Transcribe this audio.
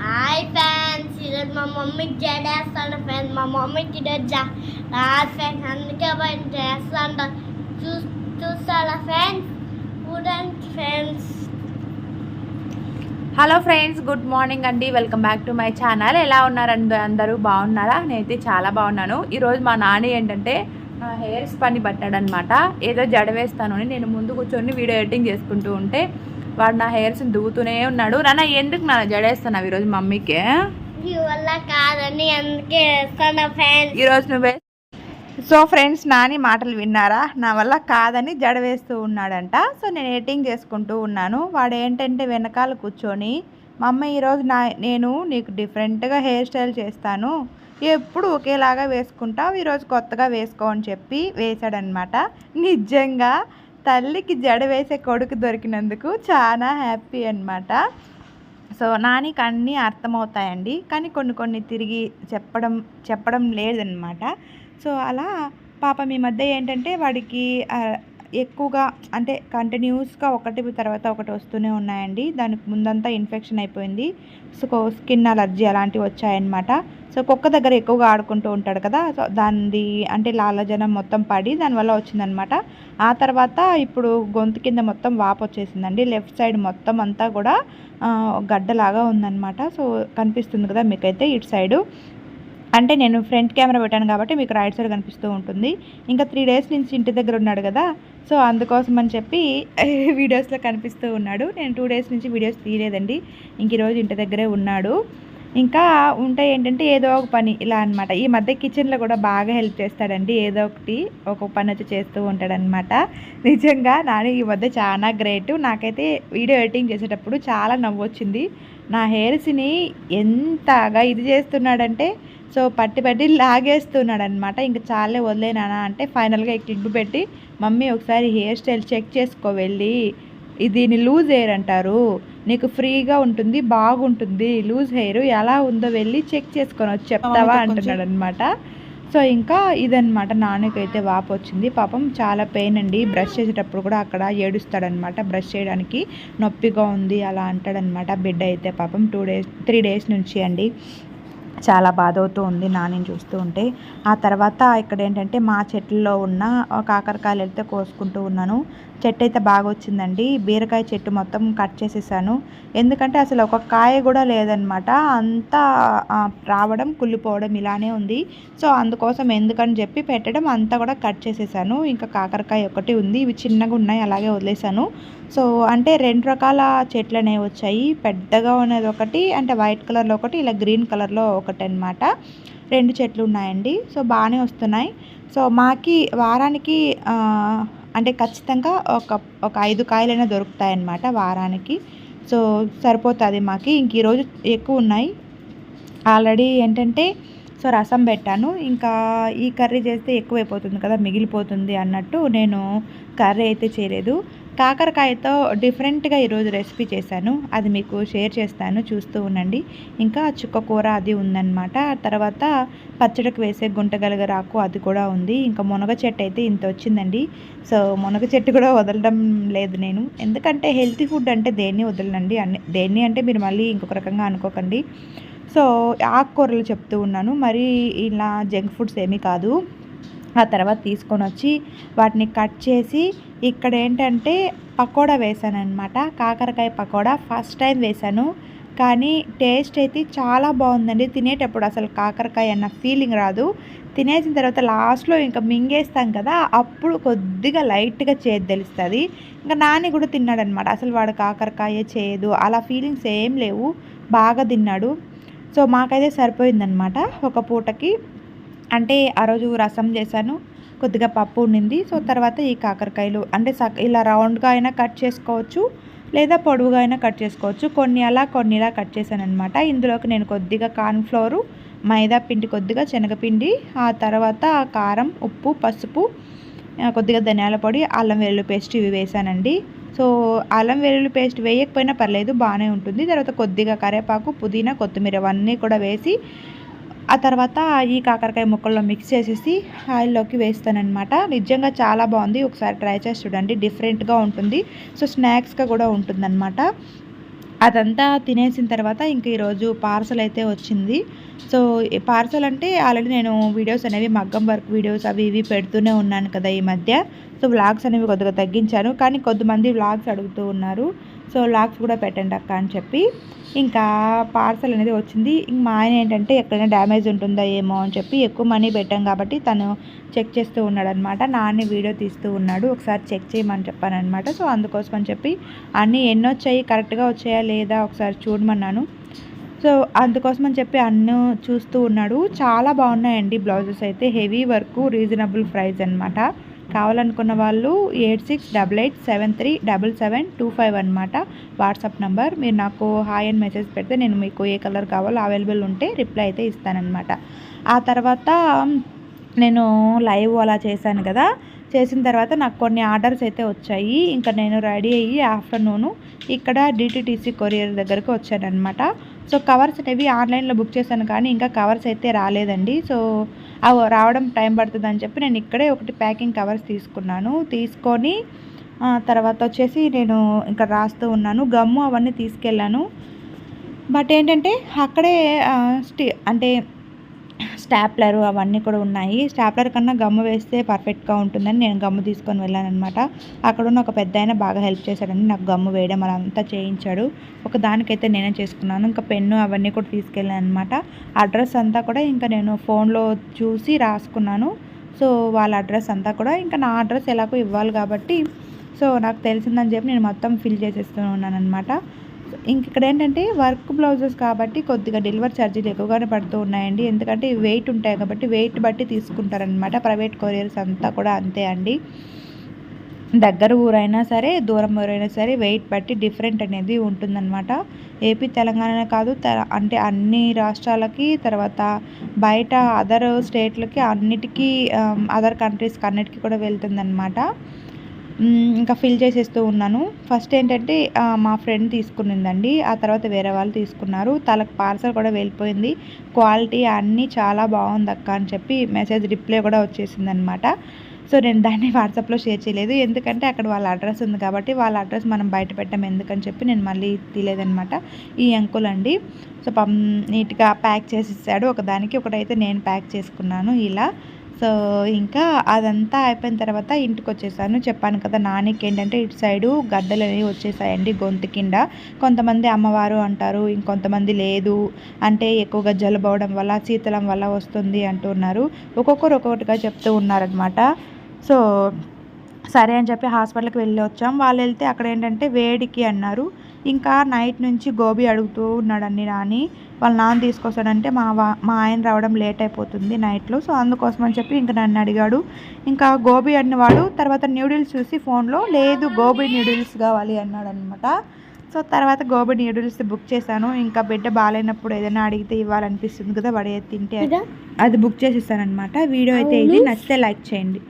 Hi fans ఈరోజు మా మమ్మీకి జడేస్తాను ఫ్యాన్స్ మా మమ్మీకి ఈరోజు రాదు ఫ్యాన్స్ అందుకే పైన చేస్తాను చూ చూస్తారా fans student fans hello friends good morning అండి. Welcome back to my channel ఎలా ఉన్నారు అందరూ? బాగున్నారా? నేనైతే చాలా బాగున్నాను. ఈరోజు మా నాన్న ఏంటంటే నా హెయిర్స్ పని పట్టాడనమాట ఏదో జడ వేస్తాను అని నేను ముందు కూర్చొని వీడియో ఎడిటింగ్ చేసుకుంటూ ఉంటే వాడు నా హెయిర్స్ దువ్వుతూనే ఉన్నాడు. నాన్న ఎందుకు నా జడేస్తున్నావు ఈరోజు మమ్మీకి? మీ వల్ల కాదని అందుకే ఈరోజు నువ్వే సో ఫ్రెండ్స్ నాని మాటలు విన్నారా? నా వల్ల కాదని జడ వేస్తూ ఉన్నాడంట. సో నేను ఎడిటింగ్ చేసుకుంటూ ఉన్నాను. వాడు ఏంటంటే వెనకాల కూర్చొని మా అమ్మ ఈరోజు నా నేను నీకు డిఫరెంట్గా హెయిర్ స్టైల్ చేస్తాను. ఎప్పుడు ఒకేలాగా వేసుకుంటావు ఈరోజు కొత్తగా వేసుకో అని చెప్పి వేశాడనమాట నిజంగా తల్లికి జడ వేసే కొడుకు దొరికినందుకు చాలా హ్యాపీ అన్నమాట. సో నానికి అన్నీ అర్థమవుతాయండి. కానీ కొన్ని కొన్ని తిరిగి చెప్పడం చెప్పడం లేదనమాట సో అలా పాపం ఈ మధ్య ఏంటంటే వాడికి ఎక్కువగా అంటే కంటిన్యూస్గా ఒకటి తర్వాత ఒకటి వస్తూనే ఉన్నాయండి. దానికి ముందంతా ఇన్ఫెక్షన్ అయిపోయింది. సో స్కిన్ అలర్జీ అలాంటివి వచ్చాయన్నమాట. సో కుక్క దగ్గర ఎక్కువగా ఆడుకుంటూ ఉంటాడు కదా. సో దానిది అంటే లాలజనం మొత్తం పడి దానివల్ల వచ్చిందనమాట ఆ తర్వాత ఇప్పుడు గొంతు కింద మొత్తం వాపు వచ్చేసిందండి. లెఫ్ట్ సైడ్ మొత్తం అంతా కూడా గడ్డలాగా ఉందన్నమాట. సో కనిపిస్తుంది కదా మీకైతే ఇటు సైడు. అంటే నేను ఫ్రంట్ కెమెరా పెట్టాను కాబట్టి మీకు రైట్ సైడ్ కనిపిస్తూ ఉంటుంది. ఇంకా త్రీ డేస్ నుంచి ఇంటి దగ్గర ఉన్నాడు కదా సో అందుకోసం అని చెప్పి వీడియోస్లో కనిపిస్తూ ఉన్నాడు. నేను టూ డేస్ నుంచి వీడియోస్ తీయలేదండి. ఇంక ఈరోజు ఇంటి దగ్గరే ఉన్నాడు. ఇంకా ఉంటే ఏంటంటే ఏదో ఒక పని ఇలా అన్నమాట. ఈ మధ్య కిచెన్లో కూడా బాగా హెల్ప్ చేస్తాడండి. ఏదో ఒకటి ఒక పని వచ్చి చేస్తూ ఉంటాడనమాట నిజంగా నాని ఈ మధ్య చాలా గ్రేట్ నాకైతే వీడియో ఎడిటింగ్ చేసేటప్పుడు చాలా నవ్వు వచ్చింది నా హెయిర్స్ని ఎంతగా ఇది చేస్తున్నాడంటే సో పట్టి పట్టి లాగేస్తున్నాడు అనమాట ఇంకా చాలే వదిలేనా అంటే ఫైనల్గా క్లిప్ పెట్టి మమ్మీ ఒకసారి హెయిర్ స్టైల్ చెక్ చేసుకో వెళ్ళి. దీన్ని లూజ్ హెయిర్ అంటారు. నీకు ఫ్రీగా ఉంటుంది బాగుంటుంది. లూజ్ హెయిర్ ఎలా ఉందో వెళ్ళి చెక్ చేసుకొని వచ్చి చెప్తావా? అంటున్నాడు అనమాట సో ఇంకా ఇదనమాట నాన్నకైతే వాపు వచ్చింది. పాపం చాలా పెయిన్ అండి. బ్రష్ చేసేటప్పుడు కూడా అక్కడ ఏడుస్తాడనమాట బ్రష్ చేయడానికి. నొప్పిగా ఉంది అలా అంటాడనమాట బిడ్డ అయితే పాపం టూ డేస్ త్రీ డేస్ నుంచి అండి. చాలా బాధ అవుతూ ఉంది నాని చూస్తూ ఉంటే. ఆ తర్వాత ఇక్కడ ఏంటంటే మా చెట్లలో ఉన్న కాకరకాయలు అయితే కోసుకుంటూ ఉన్నాను. చెట్టు అయితే బాగా వచ్చిందండి బీరకాయ చెట్టు మొత్తం కట్ చేసేసాను. ఎందుకంటే అసలు ఒక కాయ కూడా లేదనమాట. అంతా రావడం కుళ్ళిపోవడం ఇలానే ఉంది. సో అందుకోసం ఎందుకని చెప్పి పెట్టడం అంతా కూడా కట్ చేసేసాను. ఇంకా కాకరకాయ ఒకటి ఉంది. ఇవి చిన్నగా ఉన్నాయి. అలాగే వదిలేసాను. సో అంటే రెండు రకాల చెట్లు అనేవి వచ్చాయి. పెద్దగా ఉన్నది ఒకటి అంటే వైట్ కలర్లో ఒకటి ఇలా గ్రీన్ కలర్లో ఒకటి అనమాట రెండు చెట్లు ఉన్నాయండి సో బాగానే వస్తున్నాయి. సో మాకి వారానికి అంటే ఖచ్చితంగా ఒక ఒక ఐదు కాయలైనా దొరుకుతాయి అన్నమాట వారానికి. సో సరిపోతుంది మాకి. ఇంక ఈరోజు ఎక్కువ ఉన్నాయి. ఆల్రెడీ ఏంటంటే సో రసం పెట్టాను. ఇంకా ఈ కర్రీ చేస్తే ఎక్కువైపోతుంది కదా మిగిలిపోతుంది అన్నట్టు నేను కర్రీ అయితే చేయలేదు. కాకరకాయతో డిఫరెంట్గా ఈరోజు రెసిపీ చేశాను. అది మీకు షేర్ చేస్తాను చూస్తూ ఉండండి. ఇంకా చుక్క కూర అది ఉందన్నమాట. తర్వాత పచ్చడికి వేసే గుంటగలగరాకు అది కూడా ఉంది. ఇంకా మునగ చెట్టు అయితే ఇంత వచ్చిందండి. సో మునగ చెట్టు కూడా వదలడం లేదు నేను. ఎందుకంటే హెల్తీ ఫుడ్ అంటే దేన్ని వదలనండి. అన్ని దేన్ని అంటే మీరు మళ్ళీ ఇంకొక రకంగా అనుకోకండి. సో ఆకుకూరలు చెప్తూ ఉన్నాను. మరి ఇలా జంక్ ఫుడ్స్ ఏమీ కాదు. ఆ తర్వాత తీసుకొని వచ్చి వాటిని కట్ చేసి ఇక్కడ ఏంటంటే పకోడా వేసాను అనమాట కాకరకాయ పకోడా ఫస్ట్ టైం వేశాను కానీ టేస్ట్ అయితే చాలా బాగుందండి. తినేటప్పుడు అసలు కాకరకాయ అన్న ఫీలింగ్ రాదు. తినేసిన తర్వాత లాస్ట్లో ఇంకా మింగేస్తాం కదా అప్పుడు కొద్దిగా లైట్గా చేదు తెలుస్తుంది. ఇంకా నాని కూడా తిన్నాడనమాట అసలు వాడు కాకరకాయ చేయదు అలా ఫీలింగ్స్ ఏం లేవు. బాగా తిన్నాడు. సో మాకైతే సరిపోయిందనమాట ఒక పూటకి. అంటే ఆ రోజు రసం చేశాను కొద్దిగా పప్పు ఉండింది. సో తర్వాత ఈ కాకరకాయలు అంటే ఇలా రౌండ్గా అయినా కట్ చేసుకోవచ్చు లేదా పొడవుగా అయినా కట్ చేసుకోవచ్చు. కొన్ని అలా కొన్ని ఇలా కట్ చేశాను అనమాట ఇందులోకి నేను కొద్దిగా కార్న్ఫ్లోరు మైదా పిండి కొద్దిగా శనగపిండి ఆ తర్వాత కారం ఉప్పు పసుపు కొద్దిగా ధనియాల పొడి అల్లం వెల్లుల్లి పేస్ట్ ఇవి వేసానండి సో అల్లం వెల్లుల్లి పేస్ట్ వేయకపోయినా పర్లేదు బాగానే ఉంటుంది. తర్వాత కొద్దిగా కరివేపాకు పుదీనా కొత్తిమీర అవన్నీ కూడా వేసి ఆ తర్వాత ఈ కాకరకాయ ముక్కల్లో మిక్స్ చేసేసి ఆయిల్లోకి వేస్తానమాట నిజంగా చాలా బాగుంది. ఒకసారి ట్రై చేసి చూడండి. డిఫరెంట్గా ఉంటుంది. సో స్నాక్స్గా కూడా ఉంటుందన్నమాట. అదంతా తినేసిన తర్వాత ఇంక ఈరోజు పార్సల్ అయితే వచ్చింది. సో పార్సల్ అంటే ఆల్రెడీ నేను వీడియోస్ అనేవి మగ్గం వర్క్ వీడియోస్ అవి ఇవి పెడుతూనే ఉన్నాను కదా ఈ మధ్య. సో వ్లాగ్స్ అనేవి కొద్దిగా తగ్గించాను. కానీ కొద్దిమంది వ్లాగ్స్ అడుగుతూ ఉన్నారు. సో లాక్స్ కూడా పెట్టండి అక్క అని చెప్పి ఇంకా పార్సల్ అనేది వచ్చింది. ఇంక మా ఆయన ఏంటంటే ఎక్కడైనా డ్యామేజ్ ఉంటుందా ఏమో అని చెప్పి ఎక్కువ మనీ పెట్టాం కాబట్టి తను చెక్ చేస్తూ ఉన్నాడు అనమాట నాన్న వీడియో తీస్తూ ఉన్నాడు ఒకసారి చెక్ చేయమని చెప్పాను అనమాట సో అందుకోసం అని చెప్పి అన్నీ ఎన్ని వచ్చాయి కరెక్ట్గా వచ్చాయా లేదా ఒకసారి చూడమన్నాను. సో అందుకోసం అని చెప్పి అన్నీ చూస్తూ ఉన్నాడు. చాలా బాగున్నాయండి బ్లౌజెస్ అయితే హెవీ వర్క్ రీజనబుల్ ప్రైస్ అనమాట కావాలనుకున్న వాళ్ళు eight six double eight seven three double seven two five అనమాట వాట్సాప్ నంబర్. మీరు నాకు హాయ్ అని మెసేజ్ పెడితే నేను మీకు ఏ కలర్ కావాలో అవైలబుల్ ఉంటే రిప్లై అయితే ఇస్తానన్నమాట. ఆ తర్వాత నేను లైవ్ అలా చేశాను కదా. చేసిన తర్వాత నాకు కొన్ని ఆర్డర్స్ అయితే వచ్చాయి. ఇంకా నేను రెడీ అయ్యి ఆఫ్టర్నూను ఇక్కడ డిటిటీసీ కొరియర్ దగ్గరకు వచ్చానమాట సో కవర్స్ అనేవి ఆన్లైన్లో బుక్ చేశాను కానీ ఇంకా కవర్స్ అయితే రాలేదండి. సో అవి రావడం టైం పడుతుంది అని చెప్పి నేను ఇక్కడే ఒకటి ప్యాకింగ్ కవర్స్ తీసుకున్నాను. తీసుకొని తర్వాత వచ్చేసి నేను ఇంకా రాస్తూ ఉన్నాను. గమ్ము అవన్నీ తీసుకెళ్ళాను. బట్ ఏంటంటే అక్కడే స్టీ అంటే స్టాప్లర్ అవన్నీ కూడా ఉన్నాయి. స్టాప్లర్ కన్నా గమ్ము వేస్తే పర్ఫెక్ట్గా ఉంటుందని నేను గమ్ము తీసుకొని వెళ్ళాను అనమాట అక్కడ ఉన్న ఒక పెద్ద ఆయన బాగా హెల్ప్ చేశాడని నాకు గమ్ము వేయడం అలా అంతా చేయించాడు. ఒక దానికైతే నేనే చేసుకున్నాను. ఇంకా పెన్ను అవన్నీ కూడా తీసుకెళ్ళాను అనమాట అడ్రస్ అంతా కూడా ఇంకా నేను ఫోన్లో చూసి రాసుకున్నాను. సో వాళ్ళ అడ్రస్ అంతా కూడా ఇంకా నా అడ్రస్ ఎలాగో ఇవ్వాలి కాబట్టి సో నాకు తెలిసిందని చెప్పి నేను మొత్తం ఫిల్ చేసేస్తూ ఉన్నాను అనమాట ఇంక ఇక్కడ ఏంటంటే వర్క్ బ్లౌజెస్ కాబట్టి కొద్దిగా డెలివరీ ఛార్జీలు ఎక్కువగానే పడుతూ ఉన్నాయండి. ఎందుకంటే వెయిట్ ఉంటాయి కాబట్టి వెయిట్ బట్టి తీసుకుంటారనమాట ప్రైవేట్ కొరియర్స్ అంతా కూడా అంతే అండి. దగ్గర ఊరైనా సరే దూరం ఊరైనా సరే వెయిట్ బట్టి డిఫరెంట్ అనేది ఉంటుందన్నమాట. ఏపీ తెలంగాణ కాదు అంటే అన్ని రాష్ట్రాలకి తర్వాత బయట అదర్ స్టేట్లకి అన్నిటికీ అదర్ కంట్రీస్కి అన్నిటికీ కూడా వెళ్తుందన్నమాట. ఇంకా ఫిల్ చేసేస్తూ ఉన్నాను. ఫస్ట్ ఏంటంటే మా ఫ్రెండ్ తీసుకునిందండి. ఆ తర్వాత వేరే వాళ్ళు తీసుకున్నారు. తలకు పార్సల్ కూడా వెళ్ళిపోయింది. క్వాలిటీ అన్నీ చాలా బాగుంది అక్క అని చెప్పి మెసేజ్ రిప్లై కూడా వచ్చేసింది అనమాట సో నేను దాన్ని వాట్సాప్లో షేర్ చేయలేదు. ఎందుకంటే అక్కడ వాళ్ళ అడ్రస్ ఉంది కాబట్టి వాళ్ళ అడ్రస్ మనం బయట పెట్టాం. ఎందుకని చెప్పి నేను మళ్ళీ తీయలేదనమాట ఈ అంకుల్ అండి. సో పం నీట్గా ప్యాక్ చేసి ఇచ్చాడు. ఒకదానికి ఒకటైతే నేను ప్యాక్ చేసుకున్నాను ఇలా. సో ఇంకా అదంతా అయిపోయిన తర్వాత ఇంటికి వచ్చేసాను చెప్పాను కదా నానికి ఏంటంటే ఇటు సైడు గడ్డలు అనేవి వచ్చేసాయండి గొంతు కింద. కొంతమంది అమ్మవారు అంటారు ఇంకొంతమంది లేదు అంటే ఎక్కువగా జలబోవడం వల్ల శీతలం వల్ల వస్తుంది అంటున్నారు. ఒక్కొక్కరు ఒక్కొక్కటిగా చెప్తూ ఉన్నారనమాట సో సరే అని చెప్పి హాస్పిటల్కి వెళ్ళి వచ్చాం వాళ్ళు వెళ్తే అక్కడ ఏంటంటే వేడికి అన్నారు. ఇంకా నైట్ నుంచి గోబీ అడుగుతూ ఉన్నాడండి నాని. వాళ్ళ నాన్న తీసుకొస్తాడంటే మా వా- మా ఆయన రావడం లేట్ అయిపోతుంది నైట్లో. సో అందుకోసం అని చెప్పి ఇంకా నన్ను అడిగాడు. ఇంకా గోబీ అన్నవాడు తర్వాత న్యూడిల్స్ చూసి ఫోన్లో లేదు గోబీ న్యూడిల్స్ కావాలి అన్నాడు అనమాట సో తర్వాత గోబీ న్యూడిల్స్ బుక్ చేశాను. ఇంకా బిడ్డ బాగాలేనప్పుడు ఏదైనా అడిగితే ఇవ్వాలనిపిస్తుంది కదా వాడు తింటే అది- బుక్ చేసి ఇస్తానమాట వీడియో అయితే ఇది. నచ్చితే లైక్ చేయండి.